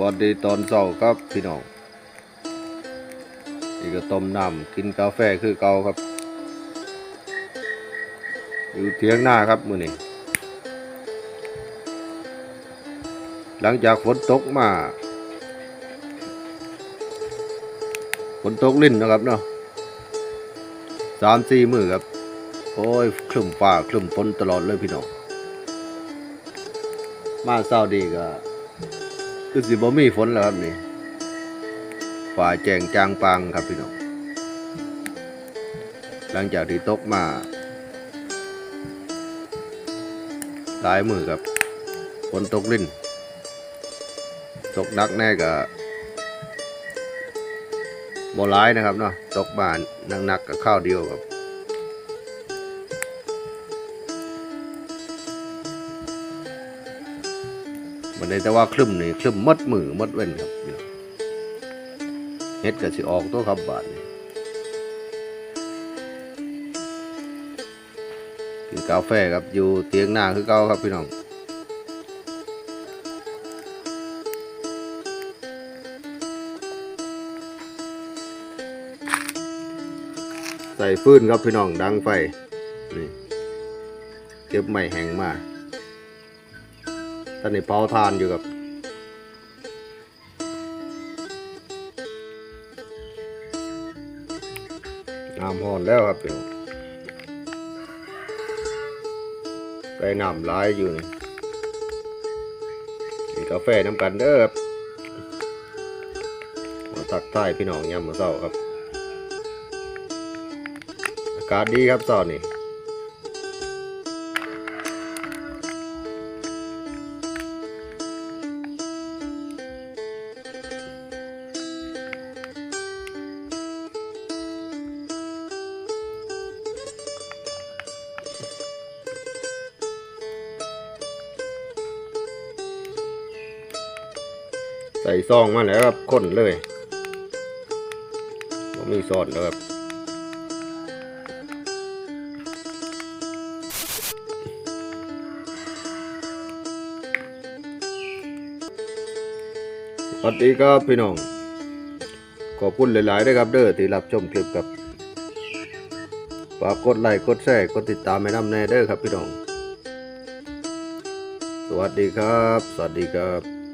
วัสดีตอนเช้าครับพี่น้องนี่ก็ต้มน้ำกินกาแฟคือเก่าครับ อยู่เทียงหน้าครับมือนี้หลังจากฝนตกมาฝนตกลิ่นนะครับเนาะสามสี่มือครับ โอ้ยคลึมฟ้าคลึมฝนตลอดเลยพี่น้องมาเศร้าดีก็ คือสิบ่มีฝนแล้วครับนี่ฝ่าแจงจางปังครับพี่น้องหลังจากที่ตกมาหลายมือครับฝนตกลิ่นตกนักแน่ก็บ่ร้ายนะครับเนาะตกบานนักๆกับข้าวเดียวครับ มันได้แต่ว่าคลึมนี่คลึมหมดมือหมดเว้นครับพี่น้องเฮ็ดก็สิออกตัวครับบาทนี่กินกาแฟครับอยู่เตียงหน้าคือเก่าครับพี่น้องใส่ฟืนครับพี่น้องดังไฟนี่เก็บไม้แห้งมา อนนี้เผาทานอยู่กับน้ำหอนแล้วครับพี่น้องไปน้ำลายอยู่นี่กินกาแฟน้ำกันเด้อครับมาตักทายพี่น้องยามมื้อเช้าครับ อากาศดีครับตอนนี้ ใส่ซองมาแล้วครับข้นเลยบ่มีซอสแล้วครับสวัสดีครับพี่น้อง ขอบคุณหลายๆด้วยครับเด้อที่รับชมคลิปครับฝากกดไลค์กดแชร์กดติดตามให้น้ำแน่เด้อครับพี่น้อง สวัสดีครับ สวัสดีครับ